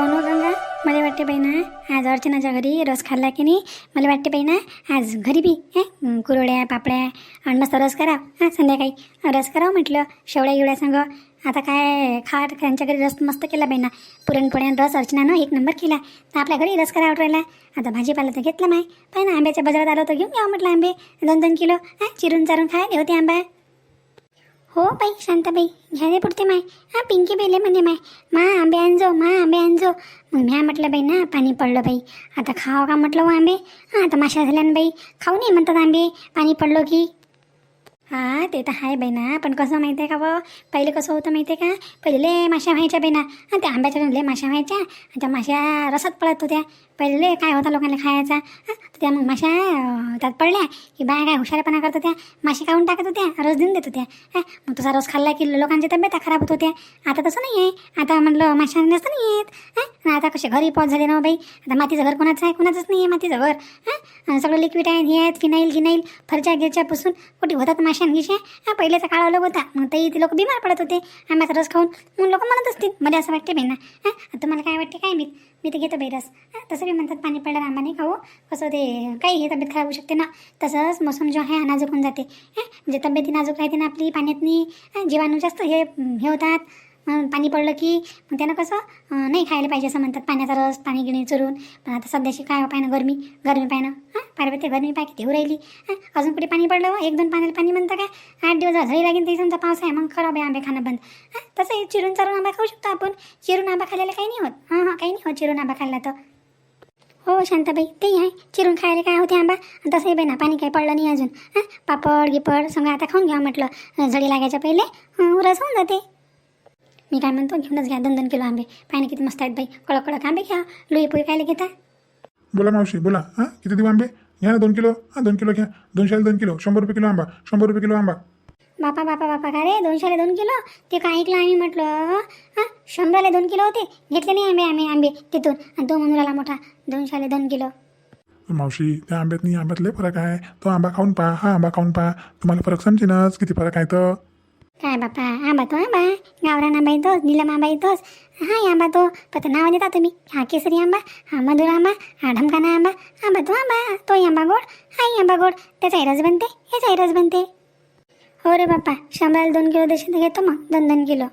हो गंगा मला वाटते बहिणा आज अर्चनाच्या घरी रस खाल्ला की नाही? मला वाटते बहिणा आज घरी बी हे? कुरड्या पापड्या आणि मस्त रस करा. हां संध्याकाळी. रस करावं म्हटलं शेवड्या गिवड्या संग. आता काय खा त्यांच्या घरी रस मस्त केला बहिणा ना. पुरणपोळ्या रस अर्चनानं एक नंबर केला. तर आपल्या घरी रस करा राहिला. आता भाजीपाला तर घेतला माय. पाय ना आंब्याच्या बाजारात आलो तर घेऊन घ्यावं म्हटलं आंबे. दोन दोन किलो. हां चिरून चारून खायला होते आंबा. हो बाई शांताबाई झाले पुरते माय. हा पिंकी बेले म्हणे माय. मा आंबे आणजो मा आंबे आणजो. मग म्या म्हटलं बाई ना पाणी पडलं बाई. आता खावं का म्हटलं हो आंबे? हां आता माशा झाल्या ना बाई. खाऊ नाही म्हणतात आंबे. पाणी पडलो की. हां ते तर आहे बाई ना. पण कसं माहिती आहे का व पहिले कसं होतं माहिती आहे का? पहिले माश्या व्हायच्या बाई ना. त्या आंब्याच्या लय माश्या व्हायच्या. त्या माश्या रसात पडत होत्या. पहिले काय होता लोकांना खायचा? हां तर त्या मग माश्या त्यात पडल्या की बाया काय हुशारपणा करत होत्या माशी काढून टाकत होत्या रस देऊन देत होत्या. हां मग तुझा रस खाल्ला की लोकांची तब्येत खराब होत होत्या. आता तसं नाही आहे आता म्हणलं माश्या नसतं नाही येत हां आता कसे घरी पॉज झाले ना हो बाई. आता मातीचं घर कोणाचं आहे? कोणाचंच नाही आहे मातीचं घर. हां सगळं लिक्विड आहे हे आहेत फिनाईल गिनाईल फरच्या गिरच्या पुसून कुठे होतात माश्या गिशा हा पहिल्याचा काळ अलग होता. मग ते ते लोक बिमार पडत होते. आंब्याचा रस खाऊन मग लोक म्हणत असतील. मला असं वाटते बाई ना. हां तुम्हाला काय वाटते काय मी मी तर घेतो बाई रस. हां तसं बी म्हणतात पाणी पडलं आंबा खाऊ. कसं ते काही हे तब्येत खराब होऊ शकते ना. तसंच मोसम जो आहे अनाजूक नाजूक होऊन जाते. म्हणजे तब्येती नाजूक राहते ना आपली पाण्यातनी. जीवाणू जास्त हे हे होतात. पाणी पडलं की मग त्यानं कसं नाही खायला पाहिजे असं म्हणतात. पाण्याचा रस पाणी गिणी चुरून. पण आता सध्याशी काय पाय गरमी. गरमी पाय ना हां पार्वती गरमी पाय किती राहिली. अजून कुठे पाणी पडलं हो? एक दोन पाण्याला पाणी म्हणतं काय? आठ दिवस झळी लागेल तरी समजा पाऊस आहे. मग खराब आहे आंबे खाणं बंद. हां? तसं चिरून चारून आंबा खाऊ शकतो आपण. चिरून आंबा खाल्ल्याला काही नाही होत. हां हां काही नाही होत चिरून आंबा खाल्ला तर. हो शांताबाई ते आहे. चिरून खायला काय होते आंबा? आणि तसंही बाई ना पाणी काही पडलं नाही अजून. हां? पापड गिपड सगळं आता खाऊन घ्या म्हटलं. झडी लागायच्या पहिले उरस होऊन जाते. मी काय म्हणतो घेऊनच घ्या दोन दोन किलो आंबे. पाणी किती मस्त आहेत बाई. कडक कडक आंबे घ्या. लुई पोई कायले घेता. बोला मावशी बोला. हां? किती देऊ आंबे? घ्या ना दोन किलो? हां दोन किलो घ्या. दोनशेला दोन किलो. शंभर रुपये किलो आंबा. शंभर रुपये किलो आंबा. बापा बापा बापा का रे? दोनशेला दोन किलो? ते काय ऐकलं? आम्ही म्हटलं हां? शंभरला दोन किलो होते? घेतले नाही आंबे आम्ही आंबे तिथून. आणि तो म्हणून राहिला मोठा दोनशेला दोन किलो. मावशी त्या आंब्यात नाही आंब्यात लय फरक आहे. तो आंबा खाऊन पहा. हा आंबा खाऊन पहा. तुम्हाला फरक समजेनच किती फरक आहे तर काय बापा? आंबा तो आंबा. गावरान आंबा येतोच निलम आंबा येतोच हा आंबा तो. फक्त नाव देता तुम्ही. हा केसरी आंबा हा मधुर आंबा हा ढमकाना आंबा. आंबा तो आंबा. तो आंबा गोड हाही आंबा गोड. त्याचाही रस बनते याचाही रस बनते. हो रे बापा शंभराला दोन किलो देशील तर घेतो मग दोन दोन किलो.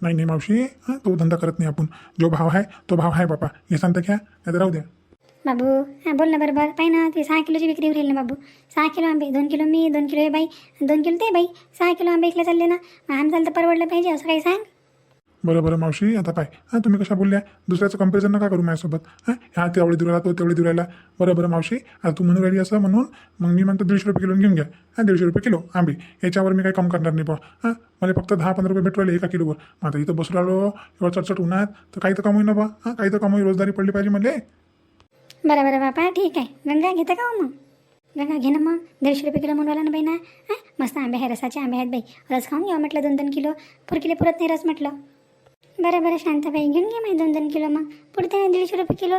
नाही नाही मावशी हां तो धंदा करत नाही आपण. जो भाव आहे तो भाव आहे बापा हे सांगता घ्या नाही तर राहू द्या. बाबू हां बोल ना बरोबर. पाहि ना ते सहा किलोची विक्री होईल ना बाबू. सहा किलो आंबे दोन किलो मी दोन किलो हे बाई दोन किलो ते बाई. सहा किलो आंबे इकले चालले ना. मग आमचाला तर परवडलं पाहिजे असं काही सांग. बरं बरं मावशी आता पाय. हां तुम्ही कशा बोलल्या? दुसऱ्याचं कंपॅरिझन नका करू माझ्यासोबत. हां ह्या तेवढे दुराला तो तेवढे दुरायला बरोबर बरं बरं मावशी आता तू म्हणून राहिली असं म्हणून मग मी म्हणतो दीडशे रुपये किलो घेऊन घ्या. हां दीडशे रुपये किलो आंबे. याच्यावर मी काही कम करणार नाही बा हां मला फक्त दहा पंधरा रुपये भेटू राहिले एका किलोवर. मग आता इथं बसू राहिलो एवढं चटचट उन्हात तर काही तर कमाई ना बा हां काही तर कमाई रोजदारी पडली पाहिजे म्हणले बरं बरं बापा ठीक आहे. गंगा घेता का हो मग? गंगा घे ना मग. दीडशे रुपये किलो म्हणून ना बाई ना हां मस्त आंबे आहे रसाचे आंबे आहेत बाई. रस खाऊन घ्या म्हटलं दोन दोन किलो. पुरकिले पुरत नाही रस म्हटलं. बरं बरं शांताबाई घेऊन घे माहिती दोन दोन किलो मग. पुरते ना दीडशे रुपये किलो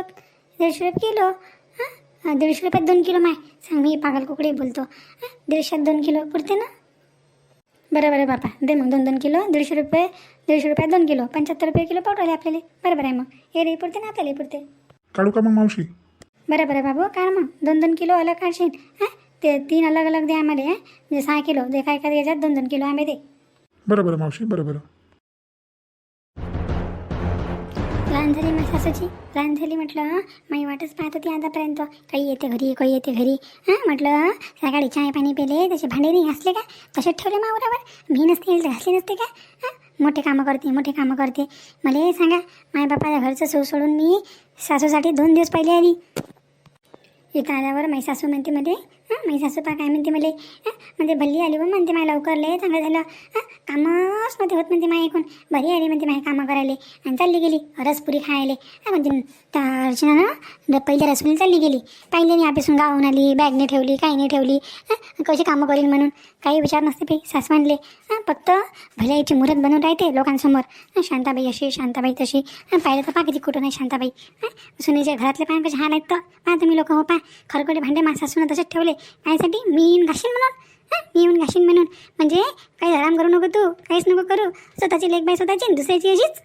दीडशे रुपये किलो? हां? दीडशे रुपयात दोन किलो माय. सांग मी पागल कुकडे बोलतो. हां दीडशेत दोन किलो. पुरते ना? बरं बरं बापा. दे मग दोन दोन किलो. दीडशे रुपये दीडशे रुपयात दोन किलो. पंच्याहत्तर रुपये किलो पाठवले आपल्याला. बरोबर आहे मग. हे रे पुरते ना आपल्याला पुरते काढू का मग मावशी? बरं बरं बाबू काढ मग. दोन दोन किलो अलग काढशील. हां? ते तीन अलग अलग दे आम्हाला हां? म्हणजे सहा किलो. दे काय काय याच्यात दोन दोन किलो आंबे दे. बरं बरं मावशी. बरं बरं. लहान झाली माझ्या सासूची लहान झाली म्हटलं हं, माई वाटच पाहत होती आतापर्यंत. काही येते घरी काही येते घरी. हां? म्हटलं सकाळी चाय पाणी पेले तसे भांडे नाही घासले का? तसेच ठेवले मावरावर मी नसते घासले नसते का? हां? मोठे कामं करते मोठे कामं करते. मला सांगा माय बापाच्या घरचं सो सोडून मी सासूसाठी दोन दिवस पहिले आली. इथं आल्यावर माई सासू म्हणते मध्ये हां माझी सासूपा काय म्हणते मला? हां म्हणते भल्ली आली व म्हणते मला लवकर लय चांगलं झालं. हां कामच नव्हते होत म्हणते माय ऐकून. बरी आली म्हणते माझ्या कामं करायला. आणि चालली गेली रसपुरी खायला. हां म्हणते त्या अर्चना पहिल्या रसपुरी चालली गेली. पाहिले नाही ऑफिसून गावून आली बॅग नाही ठेवली काही नाही ठेवली. हां कशी कामं करेल म्हणून? काही विचार नसते पे सास म्हणले. हां फक्त भल्याची मुहूर्त बनवून राहते लोकांसमोर. हां शांताबाई अशी शांताबाई तशी. हां पाहिलं तर पा किती कुठं नाही शांताबाई. हां सुनेच्या घरातले पाहिजे कसे हाल आहेत तर. पहा तुम्ही लोक हो पा खरकडे भांडे माझ्या सासून तसेच ठेवले. कायसाठी मी येऊन घाशीन म्हणून. हां मी येऊन घाशीन म्हणून. म्हणजे काही आराम करू नको तू काहीच नको करू. स्वतःची लेख बाय स्वतःची दुसऱ्याची अशीच.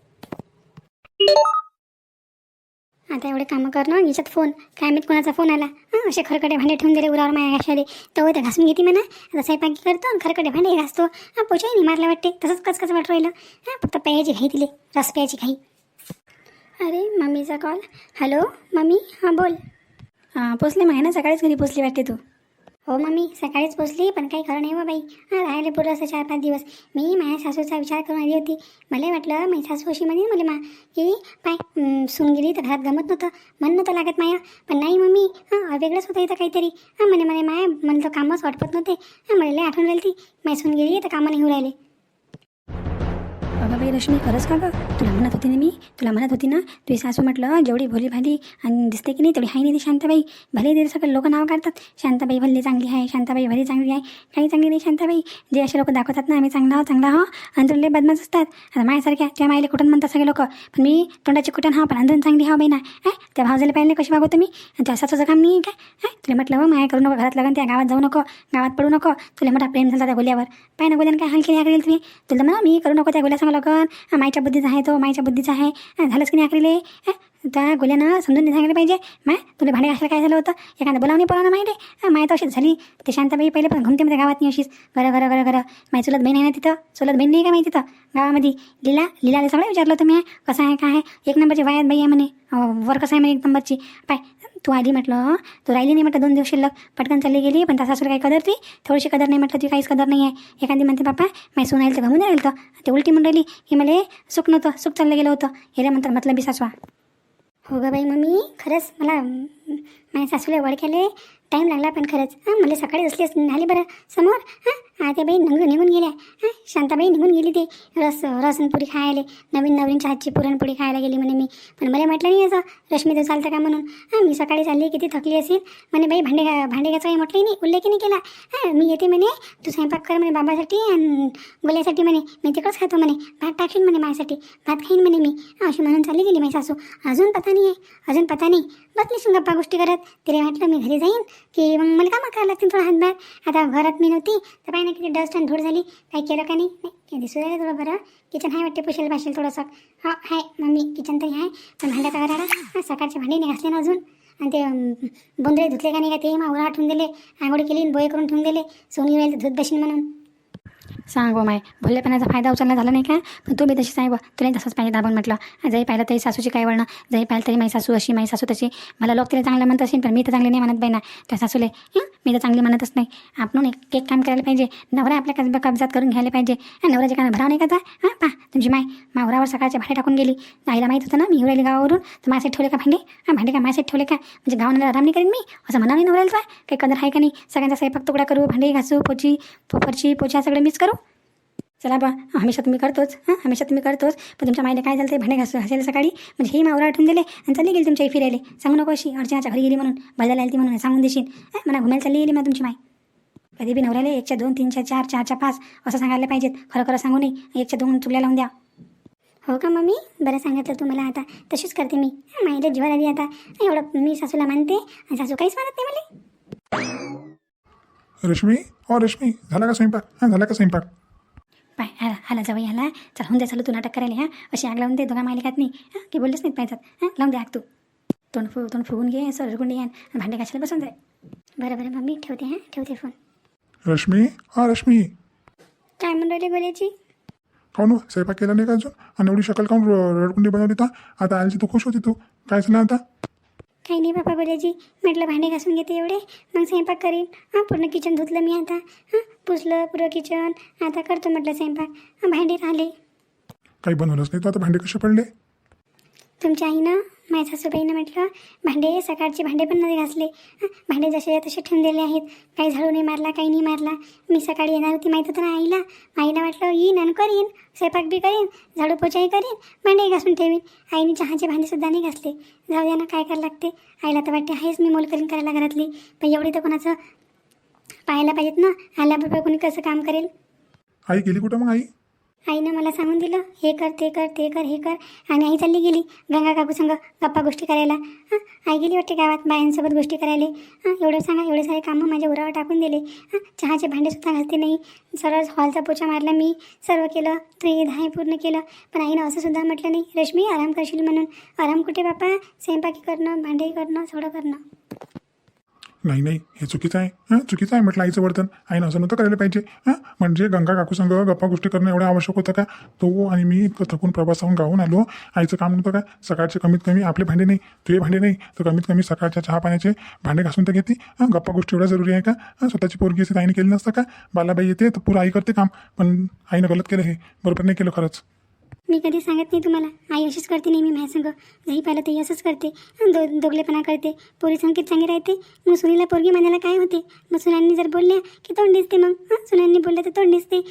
आता एवढे कामं करणं याच्यात फोन काय माहीत कोणाचा फोन आला. हं, असे खरकटे भांडे ठेवून दिले उरावर माझ्या घाशाले. तो ते घासून घेते म्हणा. आता स्वयंपाकी करतो आणि खरकटे भांडे घासतो. हां पोचाही नाही मारला वाटते. तसंच कच कसं वाटू राहिलं. हां फक्त प्यायची घाई दिले रस प्यायची घाई. अरे मम्मीचा कॉल हॅलो मम्मी? हां बोल. हां पोचले मग आहे ना सकाळीच घरी पोचली वाटते तू. हो मम्मी सकाळीच पोचली पण काही खरं नाही हो बाई. हां राहिले पुरलं असं चार पाच दिवस. मी माझ्या सासूचा विचार करून आली होती. मला वाटलं माझी सासू अशी म्हणे मला मा की पाय अं, सून गेली तर घरात गमत नव्हतं मन नव्हतं लागत माया. पण नाही मम्मी हां वेगळंच होतं इथं काहीतरी. हां म्हणे म्हणे माया म्हणलं तर कामच वाटपत नव्हते. हां मला लय आठवण राहिली ती माझी सून गेली तर कामं नाही होऊ राहिले. अगं बाई रश्मी खरंच का गं? तुला म्हणत होती ना मी? तुला म्हणत होती ना? तुझी सासू म्हटलं जेवढी भोली भाली आणि दिसते की नाही तेवढी हाय नाही ती शांताबाई. भले ते सगळे लोक नाव काढतात. शांताबाई भल्ली चांगली आहे शांताबाई भली चांगली आहे. काही चांगली नाही शांताबाई. जे असे लोक दाखवतात ना आम्ही चांगला आहो चांगला आहो आणि तुला बदमाश असतात. आता माझ्यासारख्या त्या मायले कुठून म्हणतात सगळे लोक? पण मी तोंडाची कुठून हा पण अंधून चांगली हा बाई ना त्या त्या भावजाला पाहिले कशी वागवतो मी? आणि त्या सासूचं काम नाही आहे काय? हा तुला म्हटलं हो माया करू नको घरात लगन त्या गावात जाऊ नको गावात पडू नको. तुला मोठा प्रेम झाला त्या गोल्यावर. पाय ना गोल्यानं काय हाल केली करेल तुम्ही? तुला म्हणा मी करू नको त्या गोल्या सांगा लगन मायच्या माईच्या बुद्धीचा आहे तो माईच्या बुद्धीचा आहे. झालंच की नाही आखरीले त्या गोल्यानं समजून सांगितलं पाहिजे. माय तुला भांडे घासायला काय झालं होतं? एखादं बोलावणी पोरानं माहिती माय तर अशीच झाली. ते शांताबाई पहिले पण घुमते म्हणजे मध्ये गावात नाही अशीच. घरं घरं घरं घरं माय चुलत बहीण आहे ना तिथं? चुलत बहीण नाही का माहिती तिथं? गावामध्ये. लीला लिलाला सगळं विचारलं तुम्ही कसं आहे काय आहे? एक नंबरची वायात बाई आहे म्हणे. वर कसं आहे म्हणे एक नंबरची? पाय तू आली म्हटलं तू राहिली नाही म्हटलं दोन दिवस शिल्लक. पटकन चालली गेली पण तसा काही कदर ती. थोडीशी कदर नाही म्हटलं ती काहीच कदर नाही आहे एखादी म्हणते बापा मी सून राहील तर घमून राहील तर. ते उलटी म्हणून राहिली की मला सुख नव्हतं सुख चाललं गेलं होतं. हेला म्हणतात मतलब बी सासवा. हो गं बाई मम्मी खरंच मला माझ्या सासूला वळख्याले टाईम लागला पण खरंच. हां मला सकाळी असली असती आली बरं समोर. हां त्या बाई निघून निघून गेल्या. हां शांताबाई निघून गेली ते. रस रसनपुरी खायला. नवीन नवीन चहाची पुरणपोळी खायला गेली म्हणे मी. पण मला म्हटलं नाही असं. रश्मी तू चालतं का म्हणून? हां मी सकाळी चालली किती थकली असेल. म्हणे बाई भांडे भांडे घ्यायचं काही म्हटलंही नाही उल्लेख नाही केला. हां मी येते म्हणे. तू स्वयंपाक कर म्हणे बाबासाठी आणि गोल्यासाठी म्हणे. मी तिकडंच खातो म्हणे. भात टाकेन म्हणे माझ्यासाठी. भात खाईन म्हणे मी. अशी म्हणून चालली गेली माझी सासू. अजून पता नाही आहे अजून पता नाही. बसली शिंग गप्पा गोष्टी करत. तिला म्हटलं मी घरी जाईन की मग मला कामं करायला लागतील थोडा हातभार. आता घरात मी नव्हती. तर पाहिजे किती डस्ट आणि धूळ झाली. काही केलं का नाही? नाही दिसू राहिलं थोडं बरं. किचन आहे वाटते पुशेल भाशेल थोडंसं. हा आहे मम्मी किचन तरी आहे पण भांड्याचा घराला हां सकाळचे भांडे नाही घासले ना अजून. आणि ते बोंदळे धुतले का नाही का ते? मावळा ठेवून दिले. आंघोळी केली आणि बोय करून ठेवून दिले. सोनी वेळ धुत बशीन म्हणून. सांग बा माय भोलेपणाचा फायदा उचलला झाला नाही का? पण तू तशी तशीच आहे बा. तुला तसंच पाहिजे दाबून म्हटलं. जरी पाहिलं तरी सासूची काय वळणं जरी पाहिलं तरी माझी सासू अशी माझी सासू तशी. मला लोक तिला चांगलं म्हणत असेल पण मी तर चांगली नाही म्हणत बाई ना त्या सासूले मी तर चांगली म्हणतच नाही. आपण एक एक काम करायला पाहिजे. नवरा आपल्या कब्जा कब्जात करून घ्यायला पाहिजे. हं, नवऱ्याचे काय भराव नाही का हां पा तुमची माय मावरावर सकाळचे भांडे टाकून गेली. आईला माहीत होतं ना मी येऊ गावावरून. तर माझ्यासाठी ठेवले का भांडे? हां भांडे का माझ्यासाठी ठेवले का? म्हणजे गावाला आराम नाही करेन मी? असं म्हणा नाही नवऱ्याला काही कदर आहे का नाही? सगळ्यांचा स्वयंपाक तुकडा करू भांडे घासू पोची पोफरची पोछा सगळं मी मीच करू? चला बा हमेशा तुम्ही करतोच हां हमेशा तुम्ही करतोच. पण तुमच्या माईला काय झालं ते भांडे घासू हसेल सकाळी? म्हणजे हे मावरा आठवून दिले आणि चालली गेली तुमच्या फिरायला. सांगू नको अशी अर्चनाच्या घरी गेली म्हणून भजायला आली ती म्हणून सांगून देशील. मला घुमायला चालली गेली मग तुमची माय. कधी बी नवऱ्याला एकच्या दोन तीनच्या चार चारच्या पाच असं सांगायला पाहिजेत. खरं खरं सांगू नाही एकच्या दोन चुकल्या लावून द्या. हो का मम्मी? बरं सांगितलं तुम्हाला आता. तशीच करते मी. हां, जीवाला आली आता. एवढं मी सासूला मानते आणि सासू काहीच मानत नाही मला. रश्मी? हो रश्मी झाला का स्वयंपाक? हां झाला का स्वयंपाक? पाय हाला हाला जावई हाला चल होऊन दे चालू तू नाटक करायला हां. अशी आग लावून दे दोघा मालिकात नाही. हां की बोललेच नाहीत पाहिजेत हां लावून दे आग तू. तोंड फु तोंड फुगून घे सर घे आणि भांडे घासायला बसून जाय. बरं बरं मम्मी ठेवते हां ठेवते फोन रश्मी? हा रश्मी. काय म्हणून राहिले गोल्याची काऊन हो? स्वयंपाक केला नाही का अजून? आणि एवढी शकल काऊन र- रडकुंडी बनवली तर? आता आलची तू खुश होती तू. काय झालं आता? काही नाही बापा गोल्याची म्हटलं भांडे घासून घेते एवढे. मग स्वयंपाक करीन. हां पूर्ण किचन धुतलं मी आता. हां पुसलं पुरं किचन आता करतो म्हटलं स्वयंपाक. हां भांडे राहिले काही बनवलंच नाही तर आता भांडे कसे पडले? तुमच्या आईनं माझ्या सासूबाईनं म्हटलं भांडे सकाळचे भांडे पण नाही घासले. भांडे जसे तसे ठेवून दिले आहेत. काही झाडू नाही मारला काही नाही मारला. मी सकाळी येणार होती माहीत होतं ना आईला? आईला वाटलं येईन आणि करीन. स्वयंपाक बी करीन. झाडू पोचाही करीन. भांडे घासून ठेवीन. आईने चहाचे भांडेसुद्धा नाही घासले. जाऊ द्या ना काय करायला लागते? आईला तर वाटते आहेच मी मोल करीन करायला घरातली. पण एवढी तर कोणाचं पाहायला पाहिजेत ना? आल्याबरोबर कोणी कसं काम करेल? आई गेली कुठं मग आई? आईनं मला सांगून दिलं हे कर ते कर ते कर हे कर. आणि आई चालली गेली गंगा काकू संग गप्पा गोष्टी करायला. हां आई गेली वाटते गावात बायांसोबत गोष्टी करायला. हां एवढं सांगा एवढे सारे कामं माझ्या उरावर टाकून दिले. हां चहाचे भांडेसुद्धा घालते नाही. सरळ हॉलचा पोचा मारला मी सर्व केलं ते धाय पूर्ण केलं. पण आईनं असं सुद्धा म्हटलं नाही रश्मी आराम करशील म्हणून. आराम कुठे बापा स्वयंपाकी करणं भांडे करणं सगळं करणं. नाही नाही हे चुकीचं आहे. हां? चुकीचं आहे म्हटलं आईचं वर्तन. आईनं असं नव्हतं करायला पाहिजे. हां? म्हणजे गंगा काकू संग गप्पा गोष्टी करणं एवढं आवश्यक होतं का? तो आणि मी थकून प्रवासाहून गावून आलो. आईचं काम नव्हतं का? सकाळचे कमीत कमी आपले भांडे नाही तुझे भांडे नाही तर कमीत कमी सकाळच्या चहा पाण्याचे भांडे घासून तर घेते. हां? गप्पा गोष्टी एवढ्या जरुरी आहे का? हां? स्वतःची पोरगी असेल आईने केली नसतं का? बालाबाई येते तर पुरं आई करते काम. पण आईनं गलत केलं हे. बरोबर नाही केलं खरंच. मी कधी सांगत नाही तुम्हाला. आई अशीच करते नेहमी माझ्या संग जही पाहिलं ते असंच करते. अन् दो दोगलेपणा करते. पोरी संकेत चांगली राहते. मग सुनीला पोरगी म्हणायला काय होते? मग सुनांनी जर बोलल्या की तोंड दिसते मग? हां? सुनांनी बोलल्या तर तोंड दिसते.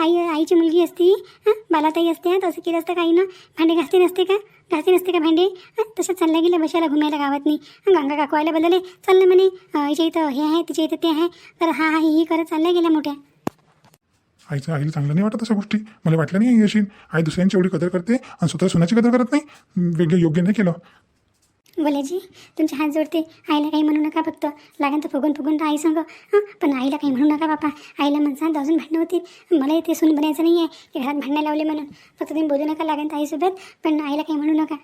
आई आईची मुलगी असते. हां? बालाताई असते. तसं केलं असतं काही ना? भांडे घासते नसते का? घासते नसते का भांडे? तसं चालल्या गेल्या बशाला घुमायला गावात नाही. गंगा काकू बदलले. चाललं म्हणे. हिच्या इथं हे आहे तिच्या इथं ते आहे. तर हा हा ही करत चालल्या गेल्या मोठ्या. आईचं आईला चांगलं नाही वाटत अशा गोष्टी. मला वाटलं नाही आई अशी आई दुसऱ्यांची एवढी कदर करते आणि स्वतः सुनाची कदर करत नाही. वेगळं योग्य नाही केलं. बोलायची? तुमचे हात जोडते. आईला काही म्हणू नका फक्त. लागेल तर फुगून फुगून तर आई सांग. हां? पण आईला काही म्हणू नका बापा. आईला म्हणसान अजून भांडणं होतील. मला इथे सून बनायचं नाही आहे की घरात भांडणं लावले म्हणून. फक्त तुम्ही बोलू नका लागेल तर आईसोबत. पण आईला काही म्हणू नका.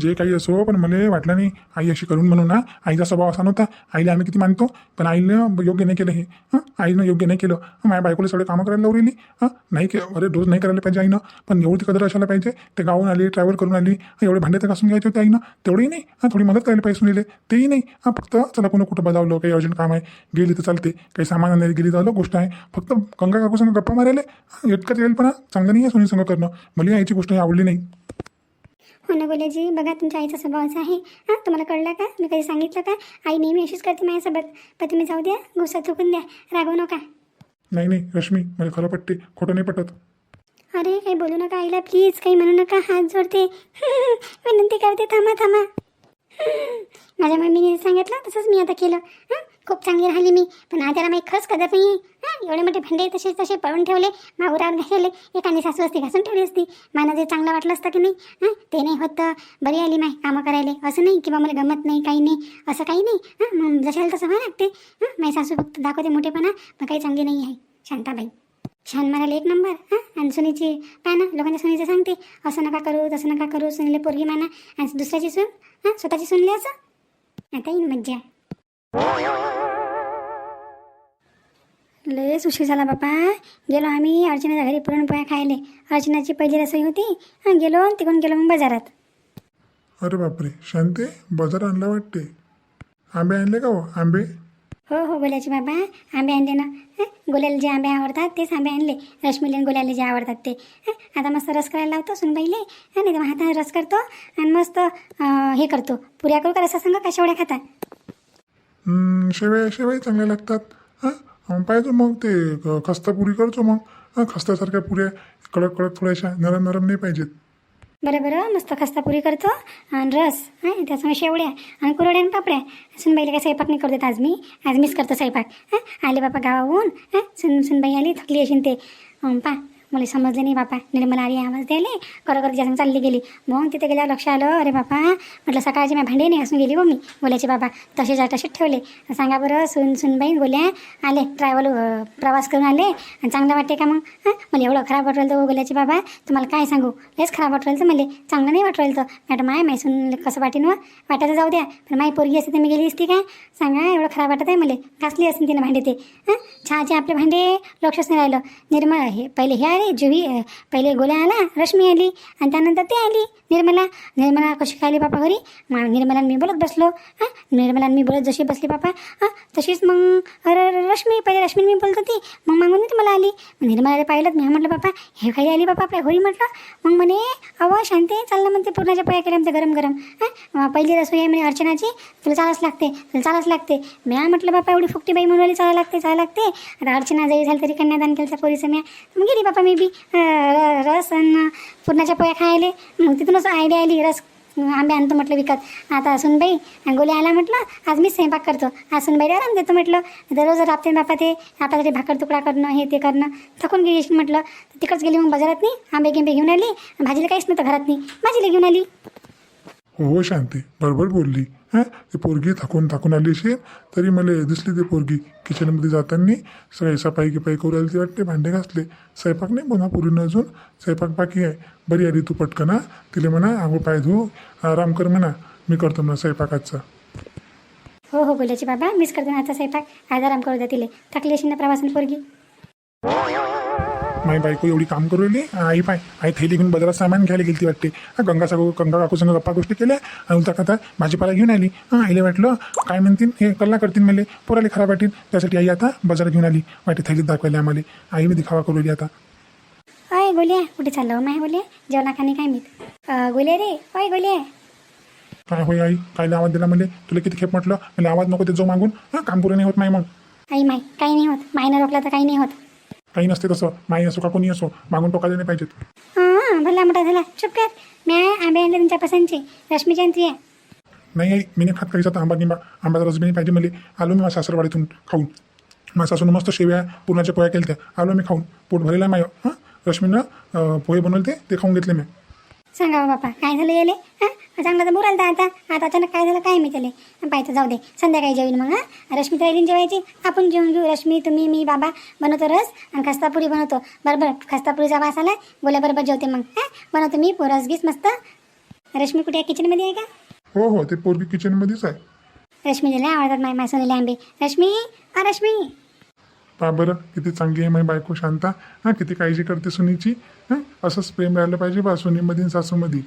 जे काही असो पण मला वाटलं नाही. आई अशी करून म्हणून ना. आईचा स्वभाव असा नव्हता. आईला आम्ही किती मानतो पण आईनं योग्य नाही केलं हे. हां? आईनं योग्य नाही केलं. माझ्या बायकोला सगळे कामं करायला लावलेली. हां? नाही के अरे रोज नाही करायला पाहिजे आईनं. पण एवढी कदर असायला पाहिजे. ते गावून आली ट्रॅव्हल करून आली. एवढे भांडे तर घासून घ्यायचे होते आईनं. तेवढी नाही. हां थोडी मदत करायला पाहिजे सुनीले. तेही नाही. हां फक्त चला कोणी कुठं बजावलं काही अर्जंट काम आहे. गेली तर चालते. काही सामान आणायला गेली झालं गोष्ट आहे. फक्त गंगा काकू संग गप्पा मारायला. इतकं येईल पण चांगलं नाही आहे सुनील संग करणं. मला आईची गोष्ट आवडली नाही. ना बोलायची बघा तुमच्या आईचा स्वभाव असा आहे. हां तुम्हाला कळलं का? मी कधी सांगितलं का? आई नेहमी अशीच करते माझ्यासोबत. पण तुम्ही जाऊ द्या गुस्सा थुकून द्या. रागवू नका. नाही नाही रश्मी मला खरं पटते. खोटं नाही पटत. अरे काही बोलू नका आईला प्लीज काही म्हणू नका. हात जोडते. विनंती करते थांबा थांबा. माझ्या मम्मीने सांगितलं तसंच मी आता केलं. हां खूप चांगली राहिली मी. पण आजारा माही खरंच कदर नाही आहे हां एवढे मोठे भांडे तसे तसे पळून ठेवले माहुरावर घासले एकाने सासू असती घासून ठेवली असती. मला जे चांगलं वाटलं असतं की नाही हां ते नाही होत. बरी आली माय कामं करायला. असं नाही किंवा मला गमत नाही काही नाही असं काही नाही. हां मग जशाला तसं व्हावं लागते. हां माझी सासू फक्त दाखवते मोठेपणा पण काही चांगली नाही आहे. शांताबाई. छान म्हणाले एक नंबर. हां आणि सुनीची काय ना लोकांच्या सुनीचं सांगते. असं नका करू तसं नका करू सुनीले पोरगी माना. आणि दुसऱ्याची सून हां स्वतःची सुनले असं आता येईन मज्जा. लयच उशीर झाला बापा. गेलो आम्ही अर्चनाच्या घरी पुरणपोळ्या खायले. अर्चनाची पहिली रसोई होती. हां गेलो आणि तिकडून गेलो मग बाजारात. अरे बापरे शांते बाजार आणला वाटते. आंबे आणले का हो आंबे? हो हो गोल्याचे बाबा आंबे आणले ना. हं? गोल्याला जे आंबे आवडतात तेच आंबे आणले. रश्मीले आणि गोल्याला जे आवडतात ते. हं? आता मस्त रस करायला लावतो सुनबाईले. नाही तर मग हाताने रस करतो आणि मस्त अं, हे करतो. पुऱ्या करू का रसा सांगा का शेवड्या खाता? हम्म, शेवया शेवया चांगल्या लागतात. हां पाहिजे मग ते खस्ता पुरी करतो मग. खस्त्यासारख्या पुऱ्या कडक कडक थोड्याशा नरम नरम नाही पाहिजेत. बरं बरं. मस्त खस्ता पुरी करतो. आणि रस हां त्याच्यामुळे शेवड्या आणि कुरड्या आणि पापड्या. सुनबाईला काय स्वयंपाक नाही करू देत आज मी. आज मीच करतो स्वयंपाक. हां आले बापा गावाहून. हां सुन सुनबाई आली थकली असेल ते. अं, पा मला समजले नाही बापा. निर्मला आली आवाज द्यायले. करत करत चालली गेली. मग तिथे गेल्यावर लक्ष आलं. अरे बापा. म्हटलं सकाळची मी भांडे नाही असून गेली हो मम्मी बोलायचे बाबा. तसे जा तसेच ठेवले. सांगा बरं सुन सुनबाई बोल्या. आले. ट्रॅव्हल प्रवास करून आले. आणि चांगलं वाटते का मग? हां? मला एवढं खराब वाटलं तर हो बोलायचे बाबा. तुम्हाला काय सांगू? लयच खराब वाटलं तर मला चांगलं नाही वाटलं तर मॅडम आहे माय सुन कसं वाटेन व वाटायचं जाऊ द्या. पण माई पोरगी असते तर मी गेली असती काय सांगा एवढं खराब वाटत आहे मला घासली असते तिने भांडे ते? हां? चहाचे आपले भांडे लक्षच नाही राहिलं. निर्मळ हे पहिले हे आले जुही पहिले गोल्या आला रश्मी आली आणि त्यानंतर ते आली निर्मला. निर्मला कशी खायली बापा घरी? मग निर्मला मी बोलत बसलो. हां निर्मला मी बोलत जशी बसली बापा. हां तशीच मग अरे रश्मी पहिले रश्मी मी बोलत होती. मग मागून ती मला आली. निर्मला पाहिलं मी म्हटलं बापा हे काही आली बापा आपल्या घरी? म्हटलं. मग म्हणे अव शांती चाललं म्हणते पूर्णाच्या पोया केल्या आमच्या गरम गरम हां पहिली रसोई आहे म्हणे अर्चनाची. तुला चालाच लागते तुला चालाच लागते. मी म्हटलं बापा एवढी फुकटी बाई म्हणून चालायला लागते चालायला लागते. आता अर्चना जरी झाली तरी कन्यादान केलं त्या पोरीचं मी मग गेली बापा मी. बी र- रस आणि पुरणाच्या पोया खायले. मग तिथूनच आयडिया आली रस आंबे आणतो म्हटलं विकत. आता सुनबाई गोली आला म्हटलं आज मी स्वयंपाक करतो. आज सुनबाईला आराम देतो म्हटलं. दररोज राबते बापा ते आपल्यासाठी भाकर तुकडा करणं हे ते करणं. थकून गेली म्हटलं. तिकडच गेली मग बाजारात नाही आंबे गिंबे घेऊन आली. भाजीला काहीच नव्हतं घरात नाही भाजीला घेऊन आली. हो, हो शांती. बरोबर बोलली. हां? ती पोरगी थकून थकून आली असेल तरी मला दिसली ती पोरगी. किचनमध्ये जाताना सगळी सफाई गिपाई करू आली ती वाटते. भांडे घासले. स्वयंपाक नाही पुन्हा पूर्ण अजून. स्वयंपाक बाकी आहे. बरी आली तू पटकन तिला म्हणा आंघोळ पाय धू. आराम कर म्हणा. मी करतो म्हणा स्वयंपाकाचा. हो हो बोलायची बाबा. मिस करते ना आता स्वयंपाक. आज आराम करू द्या तिले. थकली अशी ना प्रवासाने पोरगी. माई बायको एवढी काम करू राहिली. आई पाय आई थैली घेऊन बाजारात सामान घ्यायला गेली ती वाटते गंगा सागू गंगा काकू संग गप्पा गोष्टी केल्या. आणि उलटा खाता भाजीपाला घेऊन आली. हां आईला वाटलं काय म्हणतील हे कल्ला करतील मला. पोराले खराब वाटेल त्यासाठी आई आता बाजारात घेऊन आली. वाटे थैलीत दाखवायला आम्हाला. आईने दिखावा करू आता. अय गोल्या कुठे चाललं माय गोल्या? जेवणा खाणे काय मीत गोल्या रे अय गोल्या. काय होय आई? कायला आवाज दिला मला? तुला किती खेप म्हटलं? मला आवाज नको ते जो मागून. हां काम पुरं नाही होत नाही मग. आई माय काही नाही होत. मायनं रोखला तर काही नाही होत. काही नसते तसं. माई असो का कोणी असो मागून टोकायला नाही पाहिजेत. हां भला मोठा झाला. चुप कर. मी आंबे आणले तुमच्या पसंतचे. रश्मी जयंती आहे. नाही आई मी नाही खात आता आंबा गिंबा. आंब्याचा रस बी नाही पाहिजे मला आलो मी माझ्या सासरवाडीतून खाऊन. माझ्या सासून मस्त शेव्या पुरणाच्या पोह्या केल्या त्या आलो मी खाऊन. पोट भरलेलं माय. हां? रश्मीनं अं, पोहे बनवले ते ते खाऊन घेतले मी. सांगा हो बापा. काय झालं येले? हां? चांगलं तर बुराल तर आता आता अचानक काय झालं काय मी त्याले पाहिजे जाऊ दे. संध्याकाळी जेवीन मग हां. रश्मी येईन जेवायची. आपण जेवण घेऊ. रश्मी तुम्ही मी बाबा बनवतो रस आणि खस्तापुरी बनवतो. बरोबर? खस्तापुरीचा वास आला गोल्याबरोबर जेवते मग हां. बनवतो मी. रस गीस मस्त. रश्मी कुठे किचनमध्ये आहे का? हो हो. ते पोरगी किचनमध्येच आहे. रश्मी लय आवडतात माय मासवलेले आंबे. रश्मी? आ रश्मी? पा बरं किती चांगली आहे माझी बायको शांता. हां किती काळजी करते सुनीची. हां असंच प्रेम राहिलं पाहिजे बा सुनीमध्ये आणि सासूमध्ये